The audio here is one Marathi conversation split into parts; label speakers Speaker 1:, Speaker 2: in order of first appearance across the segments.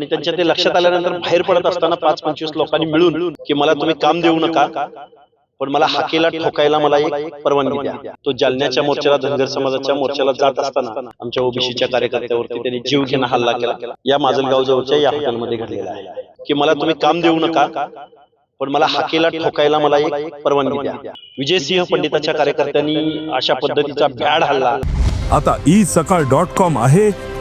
Speaker 1: आणि त्यांच्या ते लक्षात आल्यानंतर बाहेर पडत असताना पाच पंचवीस लोकांनी मिळून की मला तुम्ही काम देऊ नका. पण मला हाकेला ठोकायला मला एक परवानगी द्या. तो जालन्याच्या मोर्चाला धनगर समाजाच्या मोर्चाला जात असताना आमच्या ओबीसीच्या कार्यकर्त्यावरती त्यांनी जीव घेणं हल्ला केला. या माजलगाव जवळच्या या हॉटेलमध्ये घडलेला आहे. की मला तुम्ही काम देऊ नका पण मला हाकेला ठोकायला मला एक परवानगी द्या. विजयसिंह पंडिताच्या कार्यकर्त्यांनी अशा पद्धतीचा भ्याड हल्ला
Speaker 2: आता ई सकाळ डॉट कॉम आहे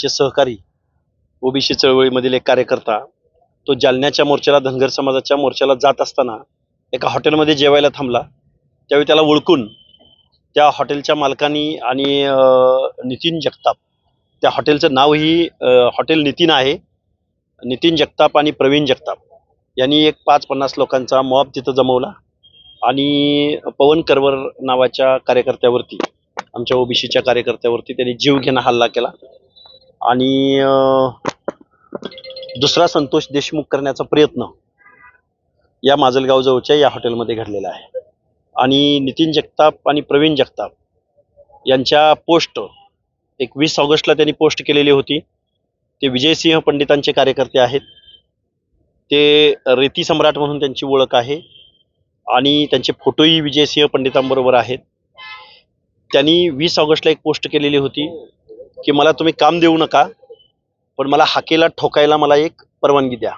Speaker 1: त्यांचे सहकारी ओबीसी चळवळीमधील एक कार्यकर्ता तो जालन्याच्या मोर्चाला धनगर समाजाच्या मोर्चाला जात असताना एका हॉटेलमध्ये जेवायला थांबला. त्यावेळी त्याला ओळखून त्या हॉटेलच्या मालकानी आणि नितीन जगताप त्या हॉटेलचं नावही हॉटेल नितीन आहे. नितीन जगताप आणि प्रवीण जगताप यांनी एक पाच पन्नास लोकांचा मॉब तिथं जमवला आणि पवन करवर नावाच्या कार्यकर्त्यावरती आमच्या ओबीसीच्या कार्यकर्त्यावरती त्यांनी जीव घेणं हल्ला केला. आणि दुसरा संतोष देशमुख करण्याचा प्रयत्न या माजलगाव जवळच्या या हॉटेलमध्ये घडलेला आहे. आणि नितीन जगताप आणि प्रवीण जगताप यांच्या पोस्ट एक वीस ऑगस्टला त्यांनी पोस्ट केलेली होती. ते विजयसिंह पंडितांचे कार्यकर्ते आहेत. ते रेती सम्राट म्हणून त्यांची ओळख आहे. आणि त्यांचे फोटोही विजयसिंह पंडितांबरोबर आहेत. त्यांनी वीस ऑगस्टला एक पोस्ट केलेली होती. की मला तुम्ही काम देऊ नका पण मला हाकेला ठोकायला मला एक परवानगी द्या.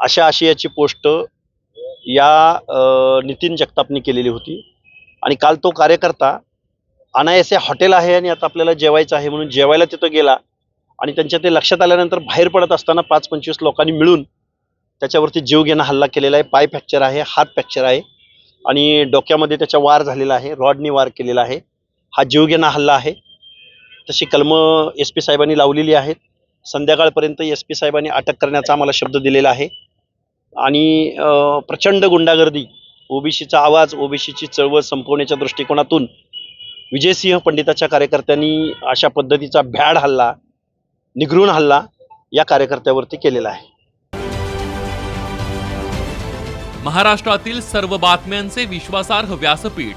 Speaker 1: अशा आशयाची पोस्ट या नितीन जगतापनी केलेली होती. आणि काल तो कार्यकर्ता अनायसे हॉटेल आहे आणि आता आपल्याला जेवायचं आहे म्हणून जेवायला तिथं गेला आणि त्यांच्या ते लक्षात आल्यानंतर बाहेर पडत असताना पाच पंचवीस लोकांनी मिळून त्याच्यावरती जीवघेणं हल्ला केलेला आहे. पाय फ्रॅक्चर आहे हात फ्रॅक्चर आहे आणि डोक्यामध्ये त्याच्या वार झालेला आहे. रॉडनी वार केलेला आहे. हा जीवघेणा हल्ला आहे. तशी कलमं एस पी साहेबांनी लावलेली आहेत. संध्याकाळपर्यंत एस पी साहेबांनी अटक करण्याचा आम्हाला शब्द दिलेला आहे. आणि प्रचंड गुंडागर्दी ओबीसीचा आवाज ओबीसीची चळवळ संपवण्याच्या दृष्टिकोनातून विजयसिंह पंडिताच्या कार्यकर्त्यांनी अशा पद्धतीचा भ्याड हल्ला निघरून हल्ला या कार्यकर्त्यावरती केलेला आहे.
Speaker 3: महाराष्ट्रातील सर्व बातम्यांचे विश्वासार्ह व्यासपीठ